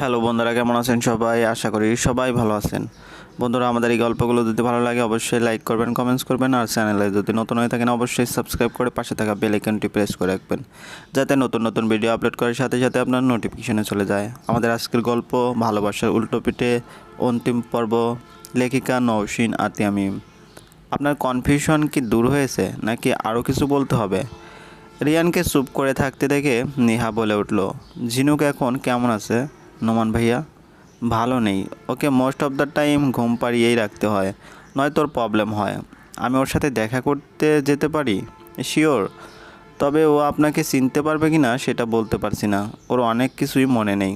Hello বন্ধুরা, কেমন আছেন সবাই? আশা করি সবাই ভালো আছেন। বন্ধুরা, আমাদের এই গল্পগুলো যদি ভালো লাগে, অবশ্যই লাইক করবেন কমেন্টস করবেন, আর চ্যানেলে যদি নতুন হয়ে থাকেন, অবশ্যই সাবস্ক্রাইব করে পাশে থাকা বেল আইকনটি প্রেস করে রাখবেন, যাতে নতুন নতুন ভিডিও আপলোড করার সাথে সাথে আপনার নোটিফিকেশনে চলে যায়। আমাদের আজকের গল্প ভালোবাসার উল্টো পিঠে অন্তিম পর্ব, লেখিকা নৌসিন আতিয়ামিম। আপনার কনফিউশন কি দূর হয়েছে, নাকি আরও কিছু বলতে হবে? রিয়ানকে চুপ করে থাকতে দেখে নেহা বলে উঠল, ঝিনুক এখন কেমন আছে? নোমান ভাইয়া, ভালো নেই। Okay most of the time ঘুম পাড়িয়েই রাখতে হয়, নয় তোর প্রবলেম হয়। আমি ওর সাথে দেখা করতে যেতে পারি? শিওর তবে ও আপনাকে চিনতে পারবে কি না সেটা বলতে পারছি না। ওর অনেক কিছুই মনে নেই।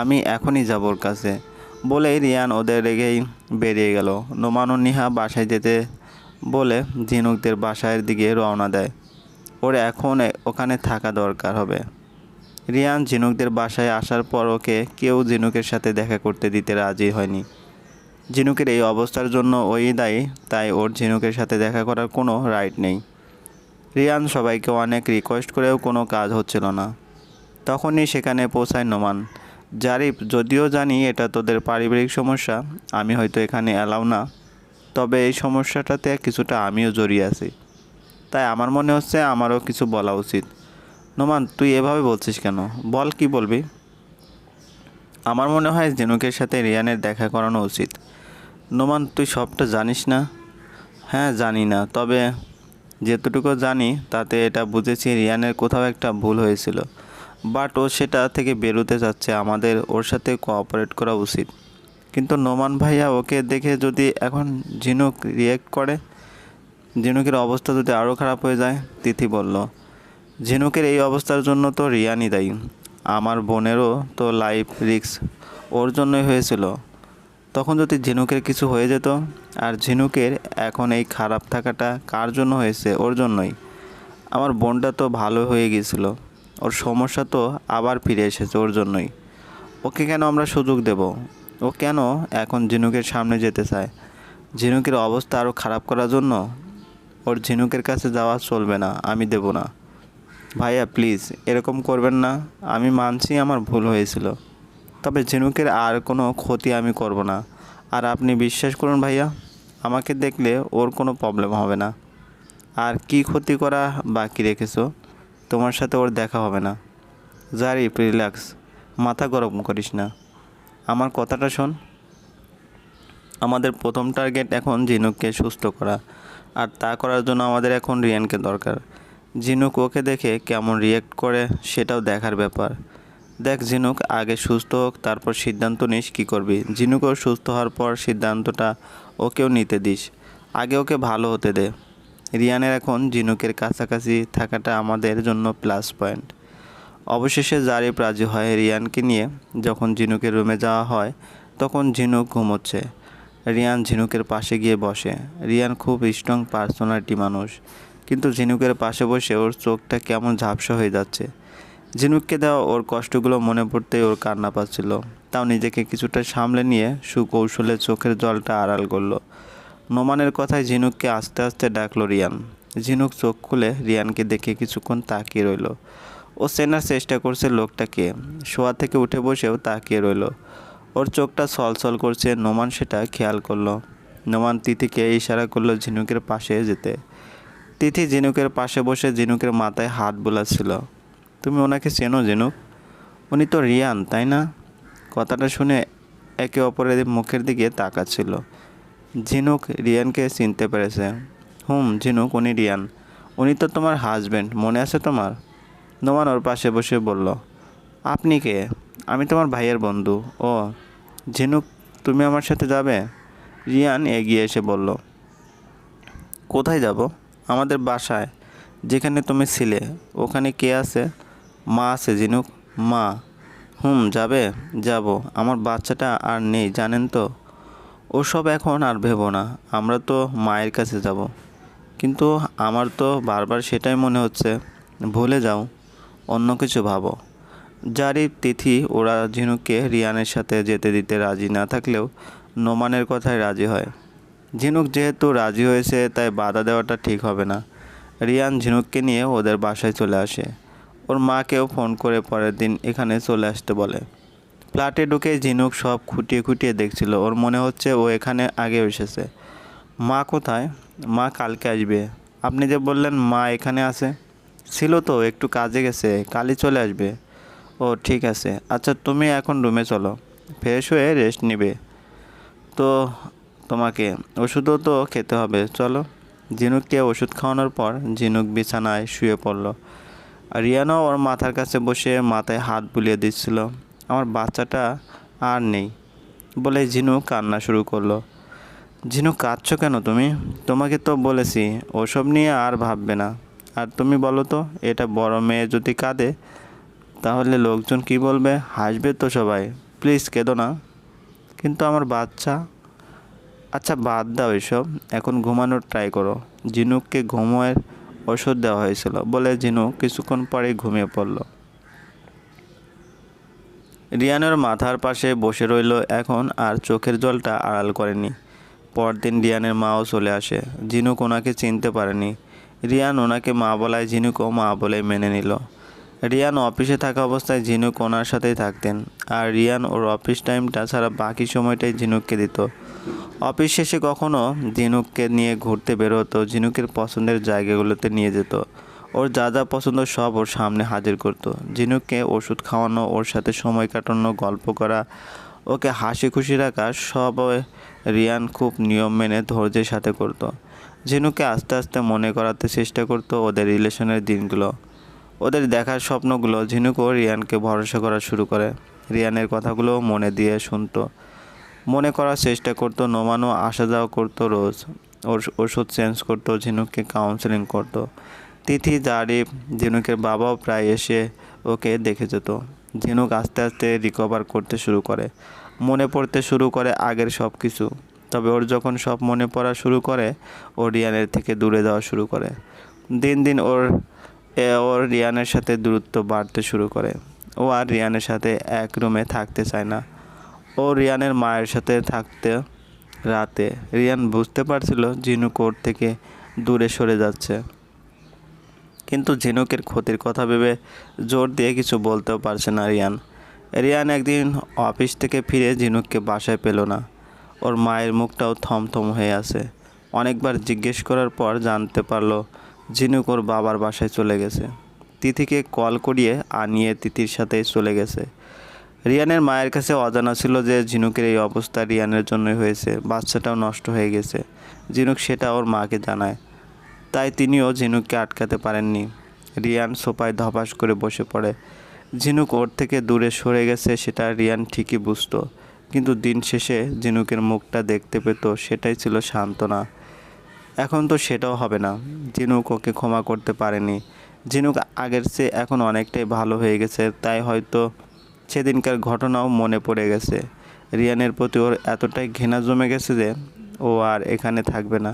আমি এখনই যাব ওর কাছে। বলেই রিয়ান ওদের রেগেই বেরিয়ে গেল। নোমান ও নিহা বাসায় যেতে বলে ঝিনুকদের বাসায়ের দিকে রওনা দেয়। ওর এখন ওখানে থাকা দরকার হবে। রিয়ান ঝিনুকদের বাসায় আসার পর ওকে কেউ ঝিনুকের সাথে দেখা করতে দিতে রাজি হয়নি। ঝিনুকের এই অবস্থার জন্য ওই দায়ী, তাই ওর ঝিনুকের সাথে দেখা করার কোনো রাইট নেই। রিয়ান সবাইকে অনেক রিকোয়েস্ট করেও কোনো কাজ হচ্ছিল না। তখনই সেখানে পৌঁছায় নোমান। জারিফ, যদিও জানি এটা তোদের পারিবারিক সমস্যা, আমি হয়তো এখানে এলাও না। তবে এই সমস্যাটাতে কিছুটা আমিও জড়িয়ে আছি। তাই আমার মনে হচ্ছে আমারও কিছু বলা উচিত। নোমান, তুই এভাবে বলছিস কেন? বল কি বলবি? আমার মনে হয় জেনুকের সাথে রিয়ানের দেখা করানো উচিত। নোমান, তুই সবটা জানিস না? হ্যাঁ জানি না, তবে যেতটুকু জানি, তাতে এটা বুঝেছি রিয়ানের কোথাও একটা ভুল হয়েছিল। বাট ও সেটা থেকে বেরোতে চাচ্ছে, আমাদের ওর সাথে কোঅপারেট করা উচিত। কিন্তু নোমান ভাইয়া ওকে দেখে যদি এখন ঝিনুক রিয়েক্ট করে ঝিনুকের অবস্থা যদি আরও খারাপ হয়ে যায়, তিথি বলল। ঝিনুকের এই অবস্থার জন্য তো রিয়ানি দায়ী। আমার বোনেরও তো লাইফ রিস্ক ওর জন্যই হয়েছিল। তখন যদি ঝিনুকের কিছু হয়ে যেত, আর ঝিনুকের এখন এই খারাপ থাকাটা কার জন্য হয়েছে ওর জন্যই? আমার বোনটা তো ভালো হয়ে গিয়েছিল। ওর সমস্যা তো আবার ফিরে এসেছে ওর জন্যই। ওকে কেন আমরা সুযোগ দেব? ও কেন এখন ঝিনুকের সামনে যেতে চায়? ঝিনুকের অবস্থা আরও খারাপ করার জন্য? ওর ঝিনুকের কাছে যাওয়া চলবে না, আমি দেব না। ভাইয়া প্লিজ এরকম করবেন না। আমি মানছি আমার ভুল হয়েছিল। তবে ঝিনুকের আর কোনো ক্ষতি আমি করব না। আর আপনি বিশ্বাস করুন ভাইয়া, আমাকে দেখলে ওর কোনো প্রবলেম হবে না। আর কি ক্ষতি করা বাকি রেখেছো? তোমার সাথে ওর দেখা হবে না। জারিফ রিল্যাক্স মাথা গরম করিস না। আমার কথাটা শোন। আমাদের প্রথম টার্গেট এখন ঝিনুককে সুস্থ করা। আর তা করার জন্য আমাদের এখন রিয়ানকে দরকার। ঝিনুক ওকে দেখে কেমন রিয়েক্ট করে সেটাও দেখার ব্যাপার। দেখ ঝিনুক, আগে সুস্থ হোক, তারপর সিদ্ধান্ত নিস কী করবি। ঝিনুকও সুস্থ হওয়ার পর সিদ্ধান্তটা ওকেও নিতে দিস। আগে ওকে ভালো হতে দে। রিয়ানের এখন ঝিনুকের কাছাকাছি থাকাটা আমাদের জন্য প্লাস পয়েন্ট অবশেষে জারিফ রাজি হয় রিয়ানকে নিয়ে। যখন ঝিনুকের রুমে যাওয়া হয়, তখন ঝিনুক ঘুমোচ্ছে। রিয়ান ঝিনুকের পাশে গিয়ে বসে। রিয়ান খুব স্ট্রং পার্সোনালিটি মানুষ। কিন্তু ঝিনুকের পাশে বসে ওর চোখটা কেমন ঝাপসা হয়ে যাচ্ছে। ঝিনুককে দেওয়া ওর কষ্টগুলো মনে পড়তেই ওর কান্না পাচ্ছিল। তাও নিজেকে কিছুটা সামলে নিয়ে সুকৌশলে চোখের জলটা আড়াল করল। নোমানের কথায় ঝিনুককে আস্তে আস্তে ডাকলো রিয়ান। ঝিনুক চোখ খুলে রিয়ানকে দেখে কিছুক্ষণ তাকিয়ে রইল। ও চেনার চেষ্টা করছে লোকটাকে। শোয়া থেকে উঠে বসেও তাকিয়ে রইল। ওর চোখটা ছলছল করছে, নোমান সেটা খেয়াল করল। নোমান তিথিকে ইশারা করল ঝিনুকের পাশে যেতে। তিথি ঝিনুকের পাশে বসে ঝিনুকের মাথায় হাত বোলাচ্ছিল। তুমি ওনাকে চেনো ঝিনুক উনি তো রিয়ান, তাই না? কথাটা শুনে একে অপরের মুখের দিকে তাকাচ্ছিল। ঝিনুক রিয়ানকে চিনতে পেরেছে। হুম ঝিনুক উনি রিয়ান। উনি তো তোমার হাজব্যান্ড মনে আছে তোমার? নোমান ওর পাশে বসে বলল, আপনি কে? আমি তোমার ভাইয়ের বন্ধু। ও ঝিনুক তুমি আমার সাথে যাবে? রিয়ান এগিয়ে এসে বলল, কোথায় যাব? আমাদের বাসায়, যেখানে তুমি ছিলে, ওখানে কে আছে? মা আছে, ঝিনুক। মা, হুম, যাবে, যাব। আমার বাচ্চাটা আর নেই, জানেন তো? ওসব এখন আর ভেবো না, আমরা তো মায়ের কাছে যাব। কিন্তু আমার তো বারবার সেটাই মনে হচ্ছে, ভুলে যাও, অন্য কিছু ভাবো। যারই তিথি, ওরা ঝিনুককে রিয়ানের সাথে যেতে দিতে রাজি না থাকলেও নোমানের কথায় রাজি হয়। ঝিনুক যেহেতু রাজি হয়েছে, তাই বাধা দেওয়াটা ঠিক হবে না। রিয়ান ঝিনুককে নিয়ে ওদের বাসায় চলে আসে। ওর মাকেও ফোন করে পরের দিন এখানে চলে আসতে বলে। ফ্ল্যাটে ঢুকে ঝিনুক সব খুঁটিয়ে খুঁটিয়ে দেখছিল। ওর মনে হচ্ছে ও এখানে আগে এসেছে। মা কোথায়? মা কালকে আসবে। আপনি যে বললেন মা এখানে আছে, ছিল তো, একটু কাজে গেছে, কালই চলে আসবে। ও ঠিক আছে। আচ্ছা তুমি এখন রুমে চলো। ফ্রেশ হয়ে রেস্ট নিবে। তো তোমাকে ওষুধও তো খেতে হবে। চলো ঝিনুককে ওষুধ খাওয়ানোর পর ঝিনুক বিছানায় শুয়ে পড়ল। আর রিয়ানও ওর মাথার কাছে বসে মাথায় হাত বুলিয়ে দিচ্ছিল। আমার বাচ্চাটা আর নেই বলে ঝিনুক কান্না শুরু করল। ঝিনুক, কাঁদছো কেন তুমি? তোমাকে তো বলেছি, ওসব নিয়ে আর ভাববে না। আর তুমি বলো তো, এটা বড় মেয়ে যদি কাঁদে, তাহলে লোকজন কি বলবে? হাসবে তো সবাই। প্লিজ কেঁদো না। কিন্তু আমার বাচ্চা আচ্ছা বাদ দাও এসব। এখন ঘুমানোর ট্রাই করো। ঝিনুককে ঘুমোয়ের ওষুধ দেওয়া হয়েছিল বলে ঝিনুক কিছুক্ষণ পরেই ঘুমিয়ে পড়ল। রিয়ানের মাথার পাশে বসে রইল এখন আর চোখের জলটা আড়াল করেনি। পরদিন রিয়ানের মাও চলে আসে। ঝিনুক ওনাকে চিনতে পারেনি। রিয়ান ওনাকে মা বলায় ঝিনুকও মা বলে মেনে নিল। রিয়ান অফিসে থাকা অবস্থায় ঝিনুক ওনার সাথেই থাকতেন, আর রিয়ান ওর অফিস টাইমটা ছাড়া বাকি সময়টাই ঝিনুককে দিত। অফিস শেষে কখনো ঝিনুককে নিয়ে ঘুরতে বেরোতো, ঝিনুকের পছন্দের জায়গাগুলোতে নিয়ে যেত। ওর যা যা পছন্দ সব ওর সামনে হাজির করতো। ঝিনুককে ওষুধ খাওয়ানো, ওর সাথে সময় কাটানো, গল্প করা, ওকে হাসি খুশি রাখা সব রিয়ান খুব নিয়ম মেনে ধৈর্যের সাথে করতো। ঝিনুককে আস্তে আস্তে মনে করাতে চেষ্টা করতো ওদের রিলেশনের দিনগুলো। ওদের দেখার স্বপ্নগুলো ঝিনুকও রিয়ানকে ভরসা করা শুরু করে। রিয়ানের কথাগুলো মনে দিয়ে শুনতো। মনে করার চেষ্টা করতো নোমানো আসা যাওয়া করতো রোজ। ওর ওষুধ চেঞ্জ করতো, ঝিনুককে কাউন্সেলিং করতো। তিথি, জারিফ, ঝিনুকের বাবাও প্রায় এসে ওকে দেখে যেত। ঝিনুক আস্তে আস্তে রিকভার করতে শুরু করে। মনে পড়তে শুরু করে আগের সব কিছু তবে ওর যখন সব মনে পড়া শুরু করে, ও রিয়ানের থেকে দূরে যাওয়া শুরু করে। দিন দিন ওর ওর রিয়ানের সাথে দূরত্ব বাড়তে শুরু করে। ও আর রিয়ানের সাথে এক রুমে থাকতে চায় না। ও রিয়ানের মায়ের সাথে থাকতে রাতে। রিয়ান বুঝতে পারছিল ঝিনুক ওর থেকে দূরে সরে যাচ্ছে। কিন্তু ঝিনুকের ক্ষতির কথা ভেবে জোর দিয়ে কিছু বলতেও পারছে না রিয়ান। রিয়ান একদিন অফিস থেকে ফিরে ঝিনুককে বাসায় পেল না। ওর মায়ের মুখটাও থমথম হয়ে আছে। অনেকবার জিজ্ঞেস করার পর জানতে পারল ঝিনুক ওর বাবার বাসায় চলে গেছে। তিথিকে কল করিয়ে আনিয়ে তিথির সাথে চলে গেছে। রিয়ানের মায়ের কাছে অজানা ছিল যে ঝিনুকের এই অবস্থা রিয়ানের জন্যই হয়েছে, বাচ্চাটাও নষ্ট হয়ে গেছে। ঝিনুক সেটা ওর মাকে জানায়। তাই তিনিও ঝিনুককে আটকাতে পারেননি। রিয়ান সোফায় ধপাস করে বসে পড়ে। ঝিনুক ওর থেকে দূরে সরে গেছে সেটা রিয়ান ঠিকই বুঝতো। কিন্তু দিন শেষে ঝিনুকের মুখটা দেখতে পেত, সেটাই ছিল সান্ত্বনা। এখন তো সেটাও হবে না। ঝিনুক ওকে ক্ষমা করতে পারেনি। ঝিনুক আগের চেয়ে এখন অনেকটাই ভালো হয়ে গেছে, তাই হয়তো সেদিনকার ঘটনাও মনে পড়ে গেছে। রিয়ানের প্রতি ওর এতটাই ঘৃণা জমে গেছে যে ও আর এখানে থাকবে না।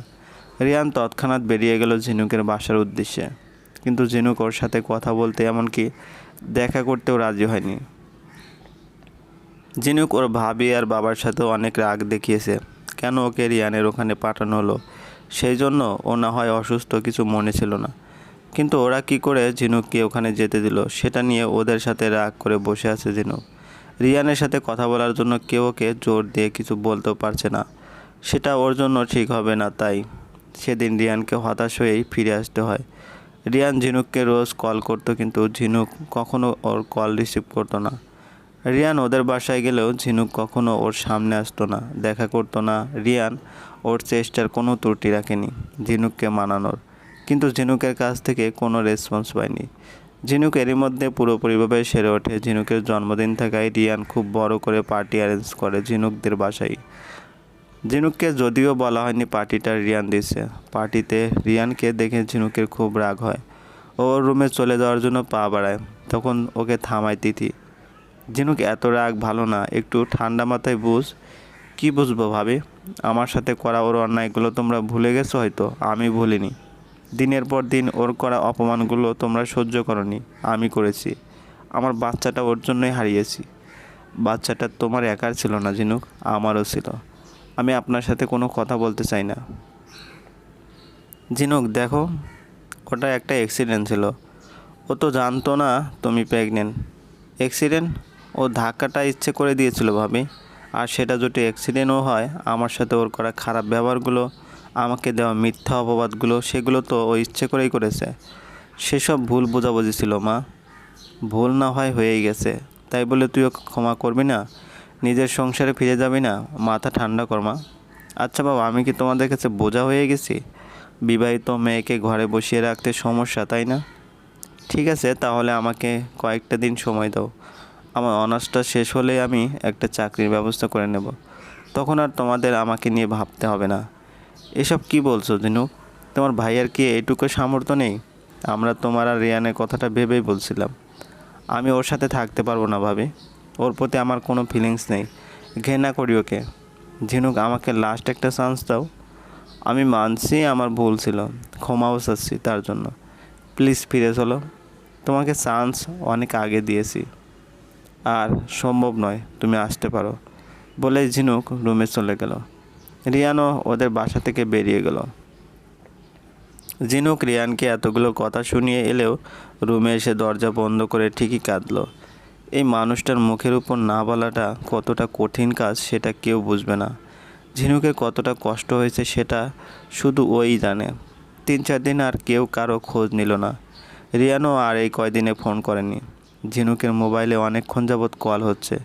রিয়ান তৎক্ষণাৎ বেরিয়ে গেল ঝিনুকের বাসার উদ্দেশ্যে। কিন্তু ঝিনুক ওর সাথে কথা বলতে এমনকি দেখা করতেও রাজি হয়নি। ঝিনুক ওর ভাবি আর বাবার সাথে অনেক রাগ দেখিয়েছে। কেন ওকে রিয়ানের ওখানে পাঠানো হলো? সেই জন্য ও না হয় অসুস্থ, কিছু মনে ছিল না। কিন্তু ওরা কি করে ঝিনুককে ওখানে যেতে দিল, সেটা নিয়ে ওদের সাথে রাগ করে বসে আছে ঝিনুক। রিয়ানের সাথে কথা বলার জন্য কেউ ওকে জোর দিয়ে কিছু বলতেও পারছে না। সেটা ওর জন্য ঠিক হবে না, তাই সেদিন রিয়ানকে হতাশ হয়েই ফিরে আসতে হয়। রিয়ান ঝিনুককে রোজ কল করতো, কিন্তু ঝিনুক কখনো ওর কল রিসিভ করতো না। রিয়ান ওদের বাসায় গেলেও ঝিনুক কখনো ওর সামনে আসতো না, দেখা করতো না। রিয়ান ওর চেষ্টার কোনো ত্রুটি রাখেনি ঝিনুককে মানানোর। কিন্তু ঝিনুকের কাছ থেকে কোনো রেসপন্স পায়নি। ঝিনুক এরই মধ্যে পুরোপুরিভাবে সেরে ওঠে। ঝিনুকের জন্মদিন থাকায় রিয়ান খুব বড় করে পার্টি অ্যারেঞ্জ করে ঝিনুকদের বাসায়। ঝিনুককে যদিও বলা হয়নি পার্টিটা রিয়ান দিছে পার্টিতে রিয়ানকে দেখে ঝিনুকের খুব রাগ হয়। ওর রুমে চলে যাওয়ার জন্য পা বাড়ায়। তখন ওকে থামায় তিথি। ঝিনুক এত রাগ ভালো না, একটু ঠান্ডা মাথায় বুঝ। কি বুঝব ভাবি? আমার সাথে করা ওর অন্যায়গুলো তোমরা ভুলে গেছো হয়তো? আমি ভুলিনি। দিনের পর দিন ওর করা অপমানগুলো তোমরা সহ্য করনি। আমি করেছি। আমার বাচ্চাটা ওর জন্যই হারিয়েছি। বাচ্চাটা তোমার একার ছিল না, ঝিনুক, আমারও ছিল। আমি আপনার সাথে কোনো কথা বলতে চাই না। ঝিনুক, দেখো, ওটা একটা অ্যাক্সিডেন্ট ছিল। ও তো জানতো না তুমি প্রেগনেন্ট অ্যাক্সিডেন্ট ও ধাক্কাটা ইচ্ছে করে দিয়েছিল ভাবি। আর সেটা যদি অ্যাক্সিডেন্টও হয়, আমার সাথে ওর করা খারাপ ব্যবহারগুলো, আমাকে দেওয়া মিথ্যা অপবাদগুলো, সেগুলো তো ও ইচ্ছে করেই করেছে। সেসব ভুল বোঝাবুঝি ছিল, মা। ভুল না হয় হয়েই গেছে। তাই বলে তুই ওকে ক্ষমা করবি না? নিজের সংসারে ফিরে যাবি না? মাথা ঠান্ডা কর, মা। আচ্ছা বাবা, আমি কি তোমাদের কাছে বোঝা হয়ে গেছি? বিবাহিত মেয়েকে ঘরে বসিয়ে রাখতে সমস্যা, তাই না? ঠিক আছে, তাহলে আমাকে কয়েকটা দিন সময় দাও। আমার অনার্সটা শেষ হলে আমি একটা চাকরির ব্যবস্থা করে নেব। তখন আর তোমাদের আমাকে নিয়ে ভাবতে হবে না। এসব কি বলছো দিনুক তোমার ভাইয়ের কি এইটুকু সামর্থ্য নেই? আমরা তোমার আর রিয়ানের কথাটা ভেবেই বলছিলাম। আমি ওর সাথে থাকতে পারব না, ভাবি। ওর প্রতি আমার কোনো ফিলিংস নেই। ঘেনা করি ওকে। ঝিনুক আমাকে লাস্ট একটা চান্স দাও। আমি মানছি আমার ভুল ছিল। ক্ষমাও চাচ্ছি তার জন্য। প্লিজ ফিরে চলো। তোমাকে চান্স অনেক আগে দিয়েছি। আর সম্ভব নয়, তুমি আসতে পারো। বলে ঝিনুক রুমে চলে গেল। রিয়ানও ওদের বাসা থেকে বেরিয়ে গেল। ঝিনুক রিয়ানকে এতগুলো কথা শুনিয়ে এলেও রুমে এসে দরজা বন্ধ করে ঠিকই কাঁদলো। এই মানুষটার মুখের উপর না বলাটা কতটা কঠিন কাজ সেটা কেউ বুঝবে না। ঝিনুকের কতটা কষ্ট হয়েছে সেটা শুধু ওই জানে। তিন চার দিন আর কেউ কারও খোঁজ নিল না। রিয়ানও আর এই কয়দিনে ফোন করেনি। ঝিনুকের মোবাইলে অনেকক্ষণ যাবৎ কল হচ্ছে।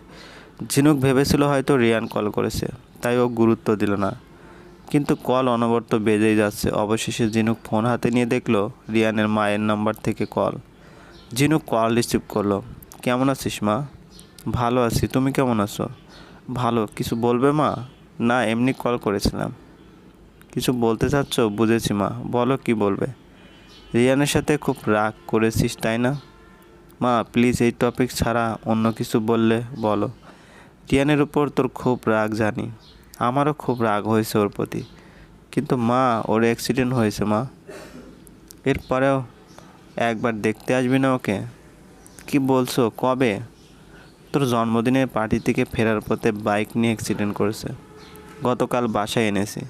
ঝিনুক ভেবেছিল হয়তো রিয়ান কল করেছে, তাই ও গুরুত্ব দিল না। কিন্তু কল অনবরত বেজেই যাচ্ছে। অবশেষে ঝিনুক ফোন হাতে নিয়ে দেখল রিয়ানের মায়ের নাম্বার থেকে কল। ঝিনুক কল রিসিভ করল, কেমন আছিস মা? ভালো আছি, তুমি কেমন আছো? ভালো, কিছু বলবে মা? না, এমনি কল করেছিলাম। কিছু বলতে চাচ্ছ? বুঝেছি মা, বলো কি বলবে? রিয়ানের সাথে খুব রাগ করেছিস, তাই না? মা প্লিজ এই টপিক ছাড়া অন্য কিছু বললে বলো। টিয়ানের উপর তোর খুব রাগ, জানি। আমারও খুব রাগ হয়েছে ওর প্রতি। কিন্তু মা, ওর অ্যাক্সিডেন্ট হয়েছে মা। এরপরেও একবার দেখতে আসবি না ওকে? কি বলছো, কবে? তোর জন্মদিনের পার্টি থেকে ফেরার পথে বাইক নিয়ে অ্যাক্সিডেন্ট করেছে। গতকাল বাসায় এনেছি।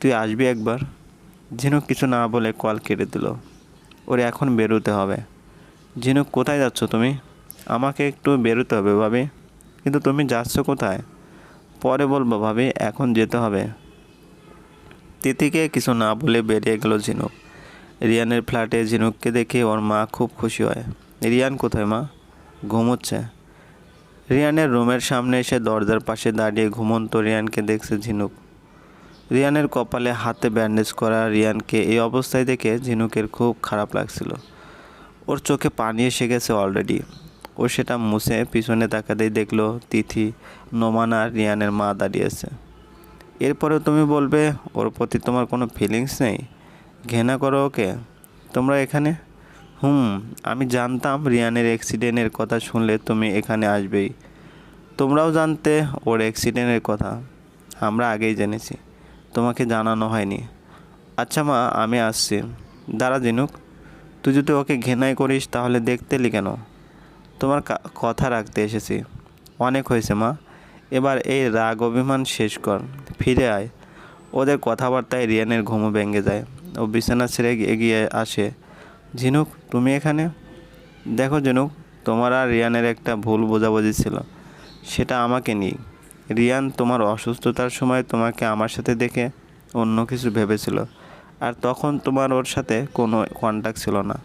তুই আসবি একবার? ঝিনুক কিছু না বলে কল কেটে দিল। ওর এখন বেরোতে হবে। ঝিনুক কোথায় যাচ্ছ তুমি? আমাকে একটু বেরোতে হবে, ভাবি। কিন্তু তুমি যাচ্ছ কোথায়? পরে বলব, ভাবি, এখন যেতে হবে। তিথিকে কিছু না বলে বেরিয়ে গেল ঝিনুক রিয়ানের ফ্ল্যাটে ঝিনুককে দেখে ওর মা খুব খুশি হয়। রিয়ান কোথায় মা? ঘুমোচ্ছে। রিয়ানের রুমের সামনে এসে দরজার পাশে দাঁড়িয়ে ঘুমন্ত রিয়ানকে দেখছে ঝিনুক রিয়ানের কপালে হাতে ব্যান্ডেজ করা রিয়ানকে এই অবস্থায় দেখে ঝিনুকের খুব খারাপ লাগছিল। ওর চোখে পানি এসে গেছে অলরেডি ও সেটা মুছে পিছনে তাকাতেই দেখল তিথি, নোমান আর রিয়ানের মা দাঁড়িয়েছে এরপরেও তুমি বলবে, ওর প্রতি তোমার কোনো ফিলিংস নেই? ঘৃণা করো ওকে? তোমরা এখানে? হুম, আমি জানতাম রিয়ানের অ্যাক্সিডেন্টের কথা শুনলে তুমি এখানে আসবেই। তোমরাও জানতে ওর অ্যাক্সিডেন্টের কথা। আমরা আগেই জেনেছি। তোমাকে জানানো হয়নি। আচ্ছা মা, আমি আসছি। দাঁড়া জিনুক তুই যদি ওকে ঘৃণাই করিস, তাহলে দেখতে এলি কেন? তোমার কথা রাখতে এসেছি। অনেক হয়েছে, মা। এবার এই রাগ অভিমান শেষ কর। ফিরে আয়। ওদের কথাবার্তায় রিয়ানের ঘুমও ভেঙে যায়। ও বিছানা ছেড়ে এগিয়ে আসে। ঝিনুক, তুমি এখানে? দেখো ঝিনুক, তোমার আর রিয়ানের একটা ভুল বোঝাবুঝি ছিল। সেটা আমাকে নিই রিয়ান তোমার অসুস্থতার সময় তোমাকে আমার সাথে দেখে অন্য কিছু ভেবেছিল। আর তখন তোমার ওর সাথে কোনো কন্ট্যাক্ট ছিল না।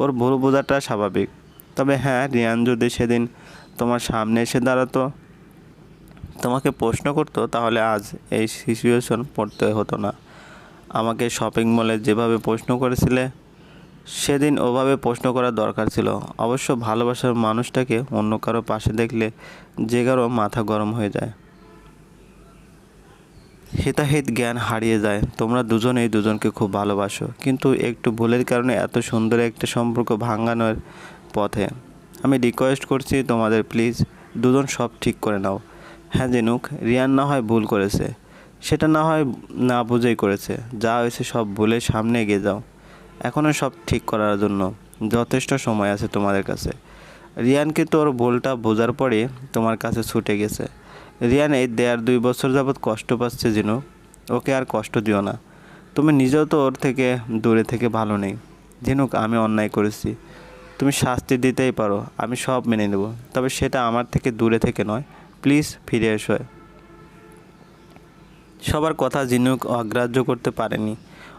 ওর ভুল বোঝাটা স্বাভাবিক। তবে হ্যাঁ রিয়ান যদি সেদিন তোমার সামনে এসে দাঁড়াতো, তোমাকে প্রশ্ন করতো, তাহলে আজ এই সিচুয়েশন পড়তে হতো না। আমাকে শপিং মলে যেভাবে প্রশ্ন করেছিলে, সেদিন ওভাবে প্রশ্ন করার দরকার ছিল। অবশ্য ভালোবাসার মানুষটাকে অন্য কারও পাশে দেখলে যে কারও মাথা গরম হয়ে যায়। হিতাহিত জ্ঞান হারিয়ে যায়। তোমরা দুজনেই দুজনকে খুব ভালোবাসো। কিন্তু একটু ভুলের কারণে এত সুন্দর একটা সম্পর্ক ভাঙানোর পথে আমি রিকোয়েস্ট করছি তোমাদের প্লিজ দুজন সব ঠিক করে নাও। হ্যাঁ জেনুক, রিয়ান না হয় ভুল করেছে। সেটা না হয় না বুঝেই করেছে। যা হয়েছে সব ভুলে সামনে এগিয়ে যাও। এখনও সব ঠিক করার জন্য যথেষ্ট সময় আছে তোমাদের কাছে। রিয়ানকে তোর ভুলটা বোঝার পরে তোমার কাছে ছুটে গেছে। রিয়ান এই দেড় দুই বছর যাবৎ কষ্ট পাচ্ছে যেন ওকে আর কষ্ট দিও না। তুমি নিজেও তো ওর থেকে দূরে থেকে ভালো নেই। ঝিনুক আমি অন্যায় করেছি। তুমি শাস্তি দিতেই পারো, আমি সব মেনে নেব। তবে সেটা আমার থেকে দূরে থেকে নয়। প্লিজ ফিরে এসো। সবার কথা জিনুক অগ্রাহ্য করতে পারেনি।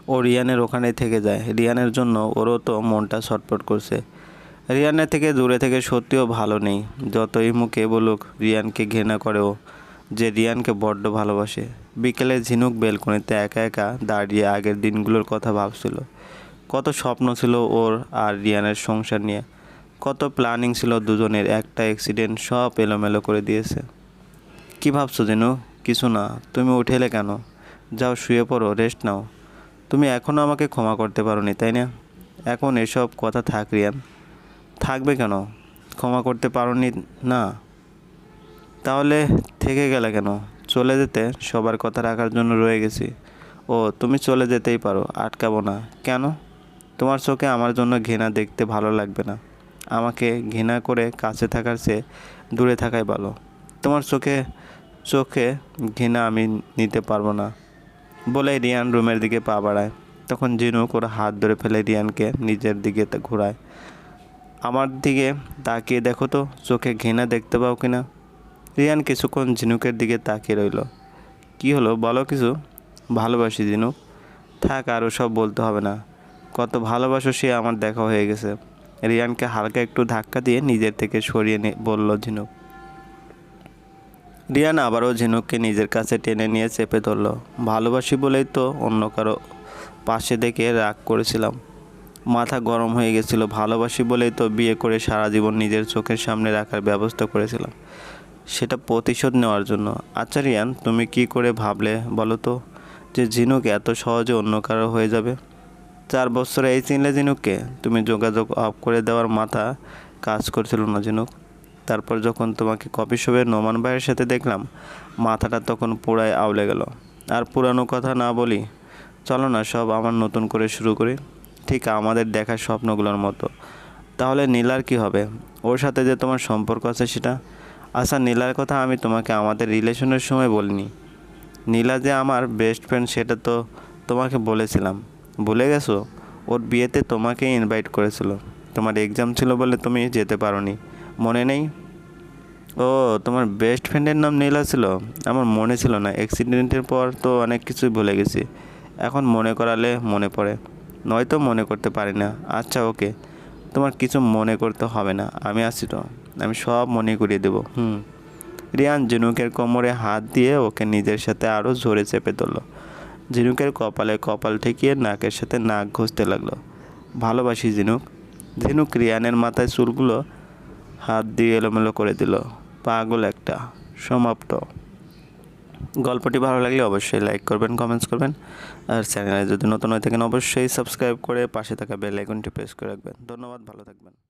ও রিয়ানের ওখানে থেকে যায়। রিয়ানের জন্য ওরও তো মনটা ছটফট করছে। রিয়ানের থেকে দূরে থেকে সত্যিও ভালো নেই। যতই মুখে বলুক, রিয়ানকে ঘৃণা করে ও যে রিয়ানকে বড্ড ভালোবাসে। বিকেলে ঝিনুক বেলকনিতে একা একা দাঁড়িয়ে আগের দিনগুলোর কথা ভাবছিল। কত স্বপ্ন ছিল ওর আর রিয়ানের সংসার নিয়ে। কত প্ল্যানিং ছিল দুজনের একটা অ্যাক্সিডেন্ট সব এলোমেলো করে দিয়েছে। কি ভাবছ জিনু কিছু না, তুমি উঠেলে কেন? যাও শুয়ে পড়ো রেস্ট নাও। তুমি এখনও আমাকে ক্ষমা করতে পারোনি, তাই না? এখন এসব কথা থাক, রিয়ান। থাকবে কেন? ক্ষমা করতে পারোনি না? তাহলে থেকে গেলে কেন? চলে যেতে সবার কথা রাখার জন্য রয়ে গেছি। ও, তুমি চলে যেতেই পারো, আটকাবো না। কেন? তোমার চোখে আমার জন্য ঘৃণা দেখতে ভালো লাগবে না। আমাকে ঘৃণা করে কাছে থাকার চেয়ে দূরে থাকাই ভালো। তোমার চোখে চোখে ঘৃণা আমি নিতে পারব না। বলে রিয়ান রুমের দিকে পা বাড়ায়। তখন জিনুক ওর হাত ধরে ফেলে রিয়ানকে নিজের দিকে ঘোরায়। আমার দিকে তাকিয়ে দেখো তো, চোখে ঘৃণা দেখতে পাও কিনা। রিয়ান কিছুক্ষণ ঝিনুকের দিকে তাকিয়ে রইল। কি হলো? বলো কিছু। ভালোবাসি ঝিনুক। থাক আরও সব বলতে হবে না। কত ভালোবাসো সে আমার দেখা হয়ে গেছে। রিয়ানকে হালকা একটু ধাক্কা দিয়ে নিজের থেকে সরিয়ে নি বলল ঝিনুক। রিয়ান আবারও ঝিনুককে নিজের কাছে টেনে নিয়ে চেপে ধরল। ভালোবাসি বলেই তো অন্য কারও পাশে দেখে রাগ করেছিলাম। মাথা গরম হয়ে গেছিল। ভালোবাসি বলেই তো বিয়ে করে সারা জীবন নিজের চোখের সামনে রাখার ব্যবস্থা করেছিলাম। সেটা প্রতিশোধ নেওয়ার জন্য। আচ্ছা রিয়ান, তুমি কি করে ভাবলে বলো তো? যে ঝিনুক এত সহজে অন্য কারও হয়ে যাবে? চার বছরে এই চিনলে ঝিনুককে? তুমি যোগাযোগ অফ করে দেওয়ার মাথা কাজ করছিল না ঝিনুক। তারপর যখন তোমাকে কপি শপে নোমান ভাইয়ের সাথে দেখলাম, মাথাটা তখন পুরাই আউলে গেল। আর পুরানো কথা না বলি, চলো না সব আমার নতুন করে শুরু করি। ঠিক আমাদের দেখা স্বপ্নগুলোর মতো। তাহলে নীলার কি হবে? ওর সাথে যে তোমার সম্পর্ক আছে সেটা? আচ্ছা নীলার কথা আমি তোমাকে আমাদের রিলেশনের সময় বলিনি। নীলা যে আমার বেস্ট ফ্রেন্ড সেটা তো তোমাকে বলেছিলাম। ভুলে গেছো? ওর বিয়েতে তোমাকে ইনভাইট করেছিল। তোমার এক্সাম ছিল বলে তুমি যেতে পারোনি। মনে নেই? ও, তোমার বেস্ট ফ্রেন্ডের নাম নীলা ছিল? আমার মনে ছিল না। অ্যাক্সিডেন্টের পর তো অনেক কিছুই ভুলে গেছি। এখন মনে করালে মনে পড়ে। নয়তো মনে করতে পারি না। আচ্ছা ওকে। তোমার কিছু মনে করতে হবে না। আমি আছি তো। আমি সব মনে করিয়ে দেবো। হুম। রিয়ান ঝিনুকের কোমরে হাত দিয়ে ওকে নিজের সাথে আরও জোরে চেপে ধরলো। ঝিনুকের কপালে কপাল ঠেকিয়ে নাকের সাথে নাক ঘষতে লাগল। ভালোবাসি ঝিনুক ঝিনুক রিয়ানের মাথায় চুলগুলো হাত দিয়ে এলোমেলো করে দিল। পাগল একটা। সমাপ্ত। গল্পটি ভালো লাগলে অবশ্যই লাইক করবেন কমেন্টস করবেন। আর চ্যানেলে যদি নতুন হয়ে থাকেন, অবশ্যই সাবস্ক্রাইব করে পাশে থাকা বেল আইকনটি প্রেস করে রাখবেন। ধন্যবাদ, ভালো থাকবেন।